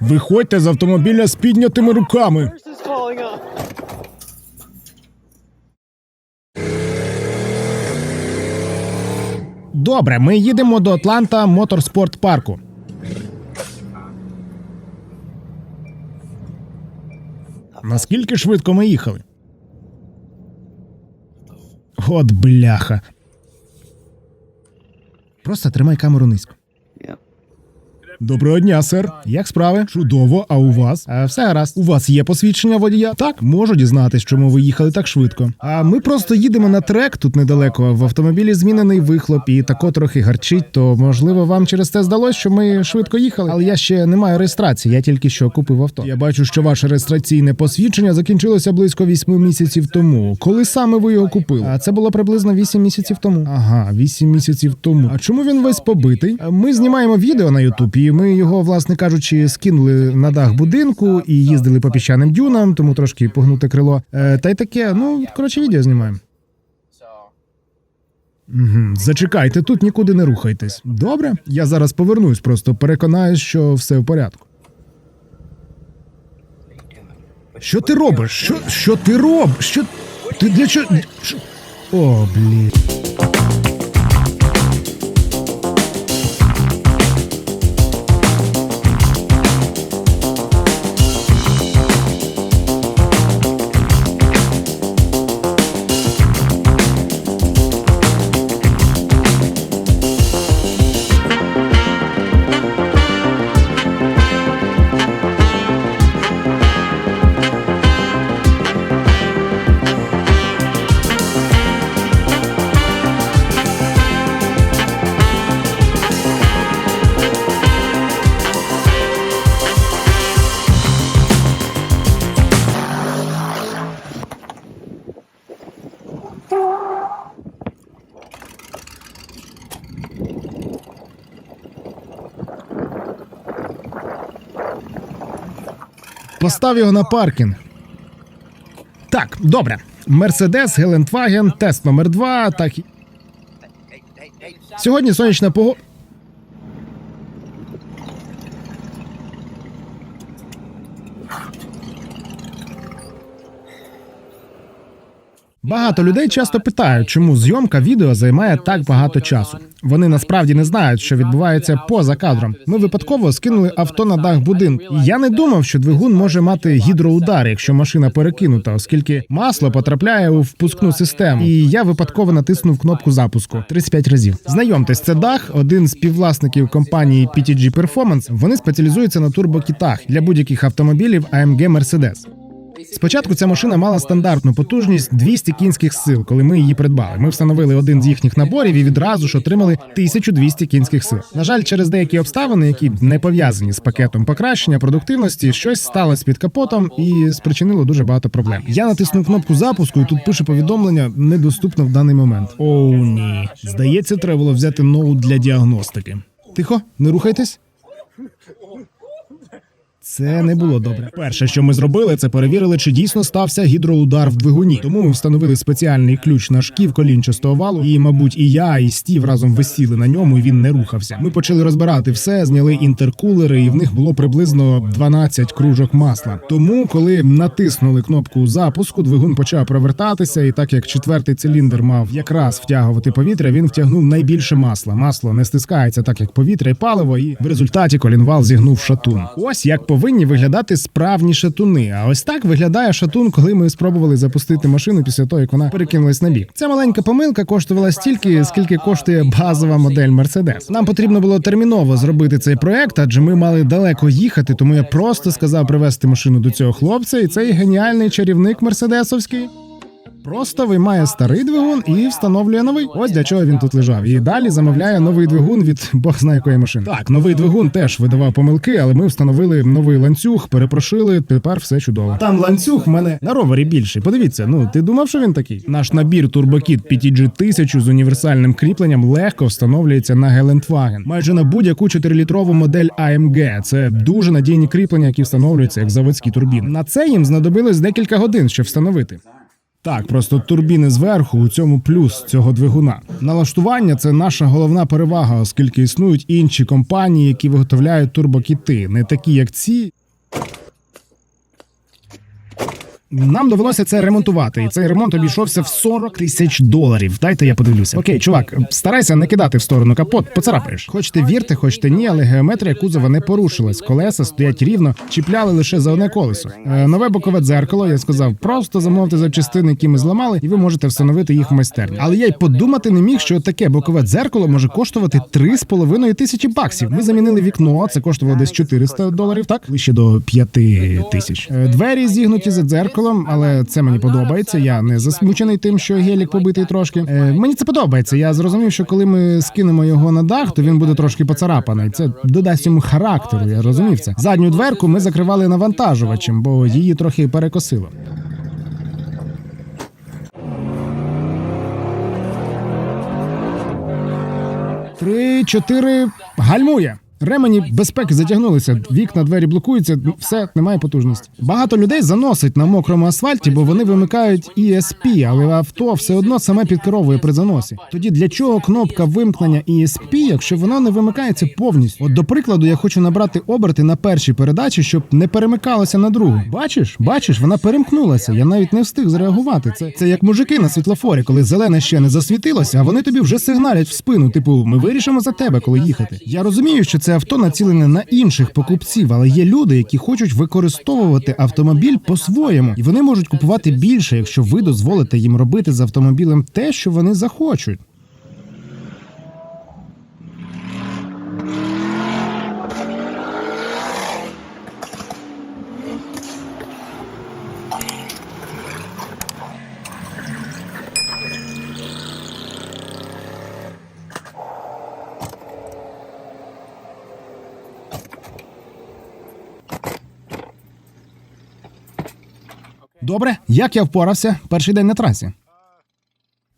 Виходьте з автомобіля з піднятими руками. Добре, ми їдемо до Атланта Моторспорт Парку. Наскільки швидко ми їхали? От бляха. Просто тримай камеру низько. Доброго дня, сер. Як справи? Чудово, а у вас? А, все гаразд. У вас є посвідчення водія? Так, можу дізнатись, чому ви їхали так швидко. А ми просто їдемо на трек тут недалеко. В автомобілі змінений вихлоп і тако трохи гарчить. То можливо вам через це здалось, що ми швидко їхали. Але я ще не маю реєстрації. Я тільки що купив авто. Я бачу, що ваше реєстраційне посвідчення закінчилося близько вісьми місяців тому. Коли саме ви його купили? А це було приблизно вісім місяців тому. Ага, вісім місяців тому. А чому він весь побитий? Ми знімаємо відео на Ютуб, ми його, власне кажучи, скинули на дах будинку і їздили по піщаним дюнам, тому трошки погнуте крило. Е, та й таке, ну коротше, відео знімаємо. Угу. Зачекайте, тут нікуди не рухайтесь. Добре, я зараз повернусь, просто переконаюсь, що все в порядку. Що ти робиш? Що, що ти робиш? Що ти для чого? О, блін. Постав його на паркінг. Так, добре. Мерседес, Гелендваген, тест номер 2 Так. Сьогодні сонячна погода. Багато людей часто питають, чому зйомка відео займає так багато часу. Вони насправді не знають, що відбувається поза кадром. Ми випадково скинули авто на дах будинку. Я не думав, що двигун може мати гідроудар, якщо машина перекинута, оскільки масло потрапляє у впускну систему. І я випадково натиснув кнопку запуску 35 разів. Знайомтесь, це дах, один з співвласників компанії PTG Performance. Вони спеціалізуються на турбокітах для будь-яких автомобілів AMG Mercedes. Спочатку ця машина мала стандартну потужність 200 кінських сил, коли ми її придбали. Ми встановили один з їхніх наборів і відразу ж отримали 1200 кінських сил. На жаль, через деякі обставини, які не пов'язані з пакетом покращення продуктивності, щось сталося під капотом і спричинило дуже багато проблем. Я натиснув кнопку запуску, і тут пише повідомлення недоступно в даний момент. Оу, ні. Здається, треба було взяти ноут для діагностики. Тихо, не рухайтесь. Це не було добре. Перше, що ми зробили, це перевірили, чи дійсно стався гідроудар в двигуні. Тому ми встановили спеціальний ключ на шків колінчастого валу, і, мабуть, і я, і Стів разом висіли на ньому, і він не рухався. Ми почали розбирати все, зняли інтеркулери, і в них було приблизно 12 кружок масла. Тому, коли натиснули кнопку запуску, двигун почав провертатися, і так як четвертий циліндр мав якраз втягувати повітря, він втягнув найбільше масла. Масло не стискається так, як повітря і паливо, і в результаті колінвал зігнув шатун. Ось як повинні виглядати справні шатуни. А ось так виглядає шатун, коли ми спробували запустити машину після того, як вона перекинулась на бік. Ця маленька помилка коштувала стільки, скільки коштує базова модель Mercedes. Нам потрібно було терміново зробити цей проект, адже ми мали далеко їхати. Тому я просто сказав привезти машину до цього хлопця, і цей геніальний чарівник мерседесовський. Просто виймає старий двигун і встановлює новий. Ось для чого він тут лежав. І далі замовляє новий двигун від бог знає якої машини. Так, новий двигун теж видавав помилки, але ми встановили новий ланцюг, перепрошили. Тепер все чудово. Там ланцюг в мене на ровері більший. Подивіться, ну ти думав, що він такий? Наш набір турбокіт PTG 1000 з універсальним кріпленням легко встановлюється на Гелендваген. Майже на будь-яку 4-літрову модель AMG. Це дуже надійні кріплення, які встановлюються як заводські турбіни. На це їм знадобилось декілька годин, щоб встановити. Так, просто турбіни зверху у цьому плюс цього двигуна. Налаштування це наша головна перевага, оскільки існують інші компанії, які виготовляють турбокіти, не такі як ці. Нам довелося це ремонтувати, і цей ремонт обійшовся в 40 тисяч доларів. Дайте я подивлюся. Окей, чувак, старайся не кидати в сторону капот, поцарапаєш. Хочете вірте, хочете ні, але геометрія кузова не порушилась. Колеса стоять рівно, чіпляли лише за одне колесо. Е, нове бокове дзеркало. Я сказав, просто замовте запчастини, які ми зламали, і ви можете встановити їх в майстерні. Але я й подумати не міг, що таке бокове дзеркало може коштувати 3,5 тисячі баксів. Ми замінили вікно, це коштувало десь 400 доларів, так ближче до 5 тисяч. Е, Двері зігнуті за дзеркалом, але це мені подобається. Я не засмучений тим, що гелік побитий трошки. Е, мені це подобається. Я зрозумів, що коли ми скинемо його на дах, то він буде трошки поцарапаний. Це додасть йому характеру. Я розумів це. Задню дверку ми закривали навантажувачем, бо її трохи перекосило. Три, чотири, гальмує. Ремені безпеки затягнулися, вікна, двері блокуються, все немає потужності. Багато людей заносить на мокрому асфальті, бо вони вимикають ESP, але авто все одно саме підкеровує при заносі. Тоді для чого кнопка вимкнення ESP, якщо воно не вимикається повністю? От до прикладу, я хочу набрати оберти на першій передачі, щоб не перемикалося на другу. Бачиш, бачиш, вона перемкнулася. Я навіть не встиг зреагувати. Це це як мужики на світлофорі, коли зелене ще не засвітилося, а вони тобі вже сигналять в спину. Типу, ми вирішимо за тебе, коли їхати. Я розумію, що це авто націлене на інших покупців, але є люди, які хочуть використовувати автомобіль по-своєму, і вони можуть купувати більше, якщо ви дозволите їм робити з автомобілем те, що вони захочуть. Добре, як я впорався перший день на трасі?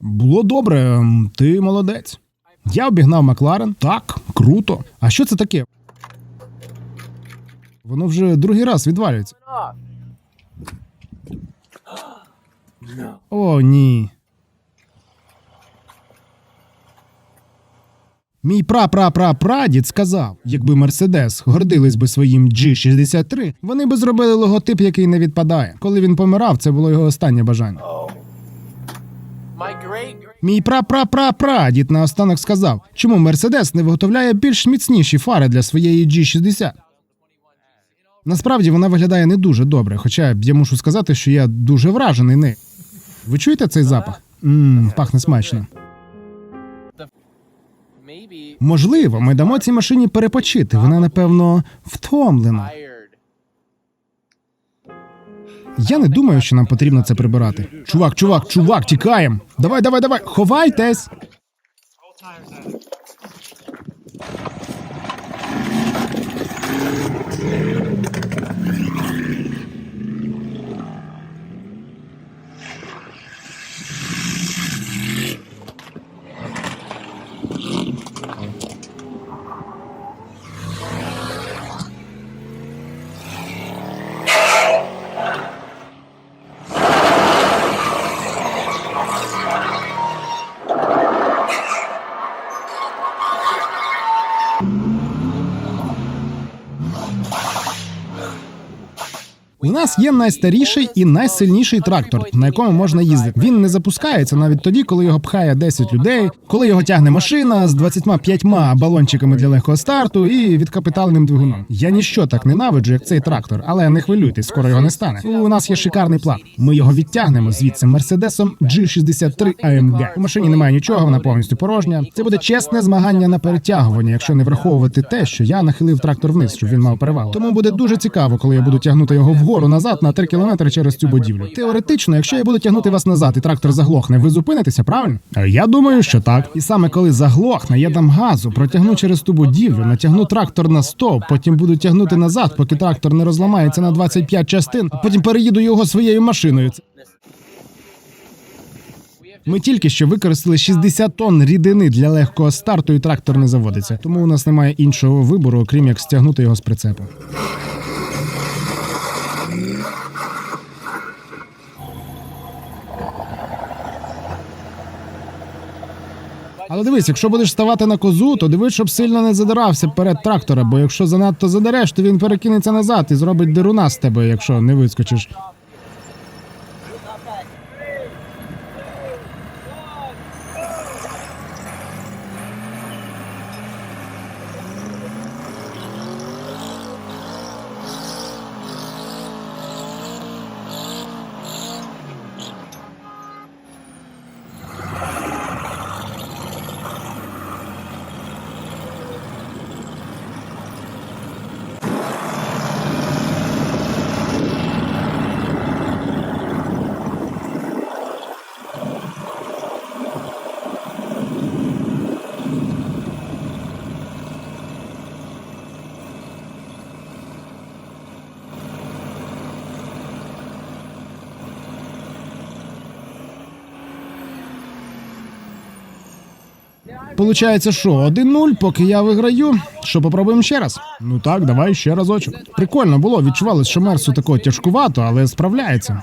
Було добре, ем, ти молодець. Я обігнав Макларен. Так, круто. А що це таке? Воно вже другий раз відвалюється. О, ні. Мій пра-пра-пра-прадід сказав, якби Мерседес гордились би своїм G63, вони би зробили логотип, який не відпадає. Коли він помирав, це було його останнє бажання. Мій пра-пра-пра-прадід наостанок сказав, чому Мерседес не виготовляє більш міцніші фари для своєї G60. Насправді вона виглядає не дуже добре, хоча я мушу сказати, що я дуже вражений нею. Ви чуєте цей запах? Мм, пахне смачно. Можливо, ми дамо цій машині перепочити. Вона, напевно, втомлена. Я не думаю, що нам потрібно це прибирати. Чувак, чувак, чувак, тікаємо. Давай, давай, давай, ховайтесь. Нас є найстаріший і найсильніший трактор, на якому можна їздити. Він не запускається навіть тоді, коли його пхає 10 людей, коли його тягне машина з 25 балончиками для легкого старту і відкапіталеним двигуном. Я ніщо так ненавиджу, як цей трактор, але не хвилюйтесь, скоро його не стане. У нас є шикарний план. Ми його відтягнемо звідси мерседесом G63 AMG. У машині немає нічого, вона повністю порожня. Це буде чесне змагання на перетягування, якщо не враховувати те, що я нахилив трактор вниз, щоб він мав перевагу. Тому буде дуже цікаво, коли я буду тягнути його вгору назад на 3 кілометри через цю будівлю. Теоретично, якщо я буду тягнути вас назад і трактор заглохне, ви зупинитеся, правильно? Я думаю, що так. І саме коли заглохне, я дам газу, протягну через ту будівлю, натягну трактор на стоп, потім буду тягнути назад, поки трактор не розламається на 25 частин, а потім переїду його своєю машиною. Ми тільки що використали 60 тонн рідини для легкого старту, і трактор не заводиться. Тому у нас немає іншого вибору, окрім як стягнути його з прицепу. Але дивись, якщо будеш ставати на козу, то дивись, щоб сильно не задирався перед трактора, бо якщо занадто задереш, то він перекинеться назад і зробить дируна з тебе, якщо не вискочиш. Получається, що 1-0, поки я виграю. Що попробуємо ще раз? Ну так, давай ще разочок. Прикольно було, відчувалось, що мерсу такого тяжкувато, але справляється.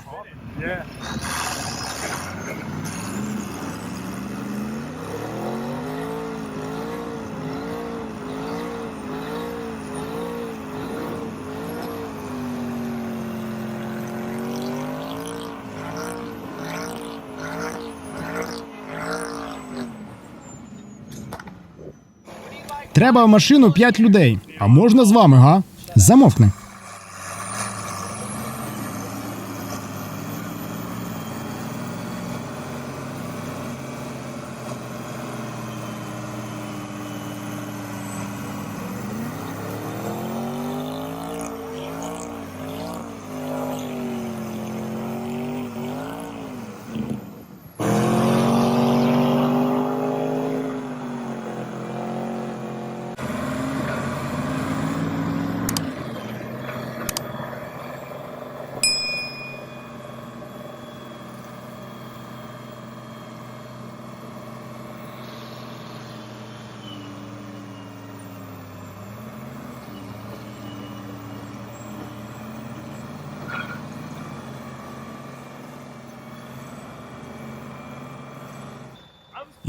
Треба в машину п'ять людей. А можна з вами, га? Замовкни.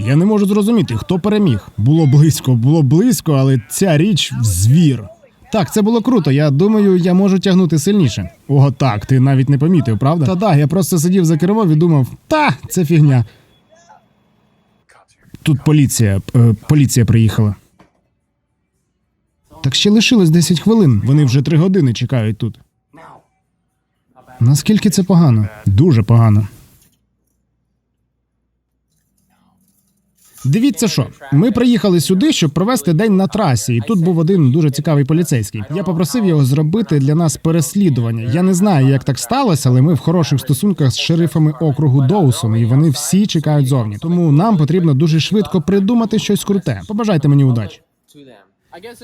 Я не можу зрозуміти, хто переміг. Було близько, було близько, але ця річ звір. Так, це було круто. Я думаю, я можу тягнути сильніше. Ого, так, ти навіть не помітив, правда? Та да, я просто сидів за кермом і думав, та, це фігня. Тут поліція, е, поліція приїхала. Так ще лишилось 10 хвилин. Вони вже три години чекають тут. Наскільки це погано? Дуже погано. Дивіться, що ми приїхали сюди, щоб провести день на трасі, і тут був один дуже цікавий поліцейський. Я попросив його зробити для нас переслідування. Я не знаю, як так сталося, але ми в хороших стосунках з шерифами округу Доусон, і вони всі чекають зовні. Тому нам потрібно дуже швидко придумати щось круте. Побажайте мені удачі.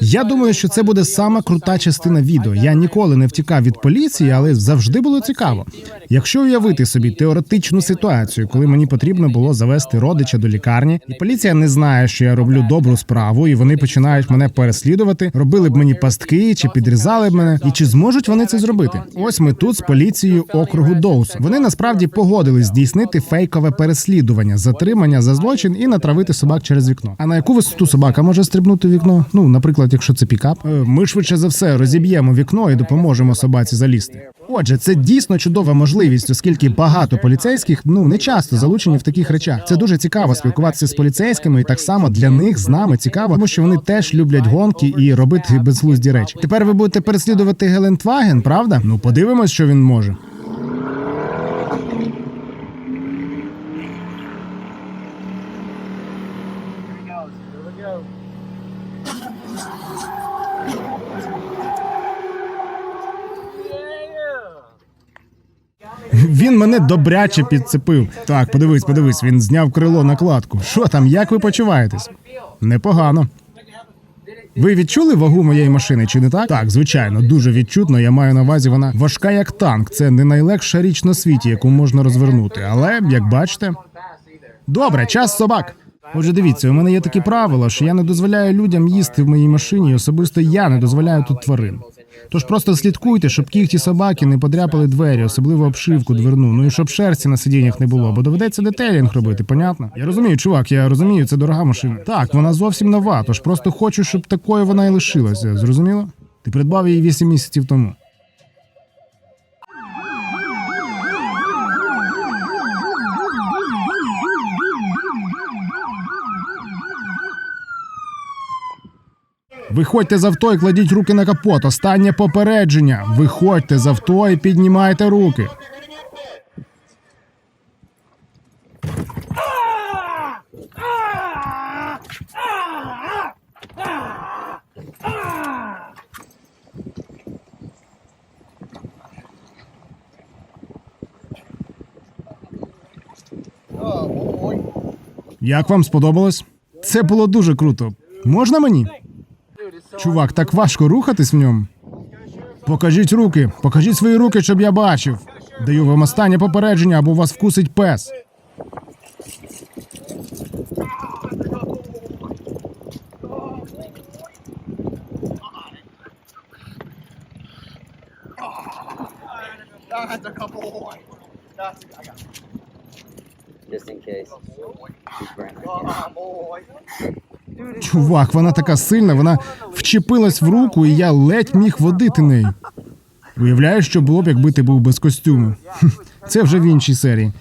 Я думаю, що це буде сама крута частина відео. Я ніколи не втікав від поліції, але завжди було цікаво. Якщо уявити собі теоретичну ситуацію, коли мені потрібно було завести родича до лікарні, і поліція не знає, що я роблю добру справу, і вони починають мене переслідувати, робили б мені пастки чи підрізали б мене. І чи зможуть вони це зробити? Ось ми тут з поліцією округу Доус. Вони насправді погодились здійснити фейкове переслідування, затримання за злочин і натравити собак через вікно. А на яку висоту собака може стрибнути вікно? Ну, наприклад, якщо це пікап, Е, ми швидше за все розіб'ємо вікно і допоможемо собаці залізти. Отже, це дійсно чудова можливість, оскільки багато поліцейських ну не часто залучені в таких речах. Це дуже цікаво спілкуватися з поліцейськими, і так само для них з нами цікаво, тому що вони теж люблять гонки і робити безглузді речі. Тепер ви будете переслідувати Гелендваген, правда? Ну подивимось, що він може. Він мене добряче підцепив. Так, подивись, подивись, він зняв крило накладку. Що там, як ви почуваєтесь? Непогано. Ви відчули вагу моєї машини, чи не так? Так, звичайно, дуже відчутно. Я маю на увазі, вона важка як танк. Це не найлегша річ на світі, яку можна розвернути. Але як бачите, добре, час собак. Отже, дивіться, у мене є такі правила, що я не дозволяю людям їсти в моїй машині. і Особисто я не дозволяю тут тварин. Тож просто слідкуйте, щоб кігті собаки не подряпали двері, особливо обшивку дверну. Ну і щоб шерсті на сидіннях не було, бо доведеться детейлінг робити, понятно? Я розумію, чувак, я розумію, це дорога машина. Так, вона зовсім нова, тож просто хочу, щоб такою вона і лишилася. Зрозуміло? Ти придбав її 8 місяців тому. Виходьте з авто і кладіть руки на капот. Останнє попередження. Виходьте з авто і піднімайте руки. Як вам сподобалось? Це було дуже круто. Можна мені? Чувак, так важко рухатись в ньому. Покажіть руки, покажіть свої руки, щоб я бачив. Даю вам останнє попередження, або вас вкусить пес. Just in case. Чувак, вона така сильна, вона вчепилась в руку, і я ледь міг водити нею. Уявляєш, що було б, якби ти був без костюму. Це вже в іншій серії.